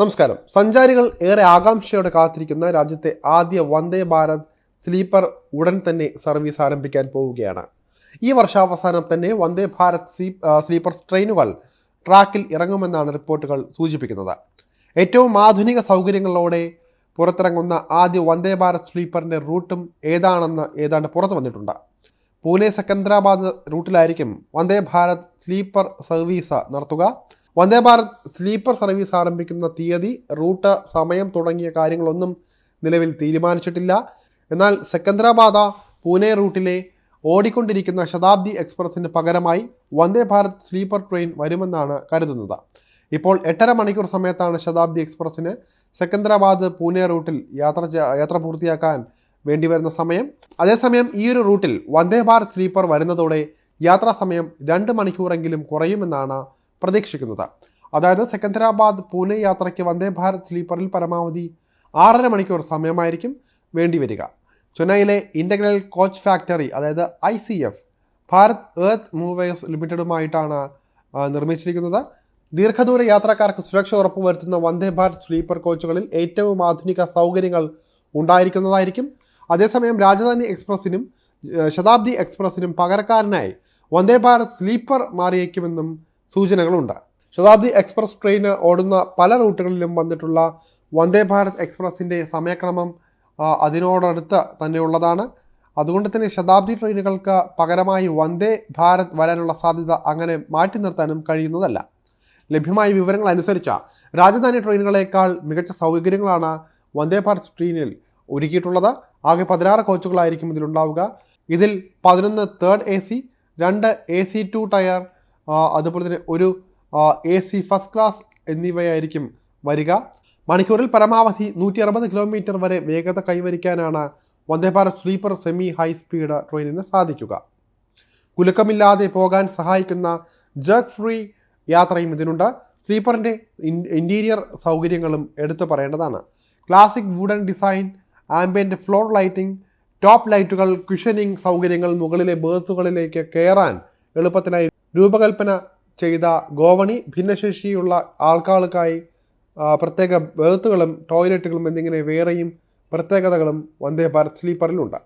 നമസ്കാരം. സഞ്ചാരികൾ ഏറെ ആകാംക്ഷയോടെ കാത്തിരിക്കുന്ന രാജ്യത്തെ ആദ്യ വന്ദേ ഭാരത് സ്ലീപ്പർ ഉടൻ തന്നെ സർവീസ് ആരംഭിക്കാൻ പോവുകയാണ്. ഈ വർഷാവസാനം തന്നെ വന്ദേ ഭാരത് സ്ലീ- സ്ലീപ്പർ ട്രെയിനുകൾ ട്രാക്കിൽ ഇറങ്ങുമെന്നാണ് റിപ്പോർട്ടുകൾ സൂചിപ്പിക്കുന്നത്. ഏറ്റവും ആധുനിക സൗകര്യങ്ങളോടെ പുറത്തിറങ്ങുന്ന ആദ്യ വന്ദേ ഭാരത് സ്ലീപ്പറിന്റെ റൂട്ടും ഏതാണെന്ന് ഏതാണ്ട് പുറത്തു വന്നിട്ടുണ്ട്. പൂനെ സെക്കന്ദരാബാദ് റൂട്ടിലായിരിക്കും വന്ദേ ഭാരത് സ്ലീപ്പർ സർവീസ് നടത്തുക. വന്ദേ ഭാരത് സ്ലീപ്പർ സർവീസ് ആരംഭിക്കുന്ന തീയതി റൂട്ട് സമയം തുടങ്ങിയ കാര്യങ്ങളൊന്നും നിലവിൽ തീരുമാനിച്ചിട്ടില്ല. എന്നാൽ സെക്കന്ദരാബാദ പൂനെ റൂട്ടിലെ ഓടിക്കൊണ്ടിരിക്കുന്ന ശതാബ്ദി എക്സ്പ്രസിന് പകരമായി വന്ദേ ഭാരത് സ്ലീപ്പർ ട്രെയിൻ വരുമെന്നാണ് കരുതുന്നത്. ഇപ്പോൾ എട്ടര മണിക്കൂർ സമയത്താണ് ശതാബ്ദി എക്സ്പ്രസ്സിന് സെക്കന്ദരാബാദ് പൂനെ റൂട്ടിൽ യാത്ര യാത്ര പൂർത്തിയാക്കാൻ വേണ്ടി വരുന്ന സമയം. അതേസമയം ഈ ഒരു റൂട്ടിൽ വന്ദേ ഭാരത് സ്ലീപ്പർ വരുന്നതോടെ യാത്രാ സമയം രണ്ട് മണിക്കൂറെങ്കിലും കുറയുമെന്നാണ് പ്രതീക്ഷിക്കുന്നത്. അതായത് സെക്കന്ദരാബാദ് പൂനെ യാത്രയ്ക്ക് വന്ദേ ഭാരത് സ്ലീപ്പറിൽ പരമാവധി ആറര മണിക്കൂർ സമയമായിരിക്കും വേണ്ടിവരിക. ചെന്നൈയിലെ ഇന്റഗ്രൽ കോച്ച് ഫാക്ടറി അതായത് I C F Bharat earth movers ലിമിറ്റഡുമായിട്ടാണ് നിർമ്മിച്ചിരിക്കുന്നത്. ദീർഘദൂര യാത്രക്കാർക്ക് സുരക്ഷ ഉറപ്പുവരുത്തുന്ന വന്ദേ ഭാരത് സ്ലീപ്പർ കോച്ചുകളിൽ ഏറ്റവും ആധുനിക സൗകര്യങ്ങൾ ഉണ്ടായിരിക്കുന്നതായിരിക്കും. അതേസമയം രാജധാനി എക്സ്പ്രസിനും ഏഹ്, ശതാബ്ദി എക്സ്പ്രസിനും പകരക്കാരനായി വന്ദേ ഭാരത് സ്ലീപ്പർ മാറിയേക്കുമെന്നും സൂചനകളുണ്ട്. ശതാബ്ദി എക്സ്പ്രസ് ട്രെയിന് ഓടുന്ന പല റൂട്ടുകളിലും വന്നിട്ടുള്ള വന്ദേ ഭാരത് എക്സ്പ്രസിന്റെ സമയക്രമം അതിനോടടുത്ത് തന്നെയുള്ളതാണ് അതുകൊണ്ട് തന്നെ ശതാബ്ദി ട്രെയിനുകൾക്ക് പകരമായി വന്ദേ ഭാരത് വരാനുള്ള സാധ്യത അങ്ങനെ മാറ്റി നിർത്താനും കഴിയുന്നതല്ല. ലഭ്യമായ വിവരങ്ങൾ അനുസരിച്ച രാജധാനി ട്രെയിനുകളേക്കാൾ മികച്ച സൗകര്യങ്ങളാണ് വന്ദേ ഭാരത് ട്രെയിനിൽ ഒരുക്കിയിട്ടുള്ളത്. ആകെ പതിനാറ് കോച്ചുകളായിരിക്കും ഇതിലുണ്ടാവുക. ഇതിൽ പതിനൊന്ന് തേർഡ് എ സി രണ്ട് എ സി ടു ടയർ അതുപോലെ തന്നെ ഒരു എ സി ഫസ്റ്റ് ക്ലാസ് എന്നിവയായിരിക്കും വരിക. മണിക്കൂറിൽ പരമാവധി നൂറ്റി അറുപത് കിലോമീറ്റർ വരെ വേഗത കൈവരിക്കാനാണ് Vande Bharat sleeper semi high speed ട്രെയിനിന് സാധിക്കുക. കുലുക്കമില്ലാതെ പോകാൻ സഹായിക്കുന്ന ജർക്ക് ഫ്രീ യാത്രയും ഇതിനുണ്ട്. സ്ലീപ്പറിന്റെ ഇന്റീരിയർ സൗകര്യങ്ങളും എടുത്തു പറയേണ്ടതാണ്. Classic wooden design ambient floor lighting top ലൈറ്റുകൾ ക്വിഷനിങ് സൗകര്യങ്ങൾ മുകളിലെ ബേർത്തുകളിലേക്ക് കയറാൻ എളുപ്പത്തിനായി രൂപകൽപ്പന ചെയ്ത ഗോവണി ഭിന്നശേഷിയുള്ള ആൾക്കാർക്കായി പ്രത്യേക ബേർത്തുകളും ടോയ്ലറ്റുകളും എന്നിങ്ങനെ വേറെയും പ്രത്യേകതകളും വന്ദേ ഭാരത് സ്ലീപ്പറിലുണ്ട്.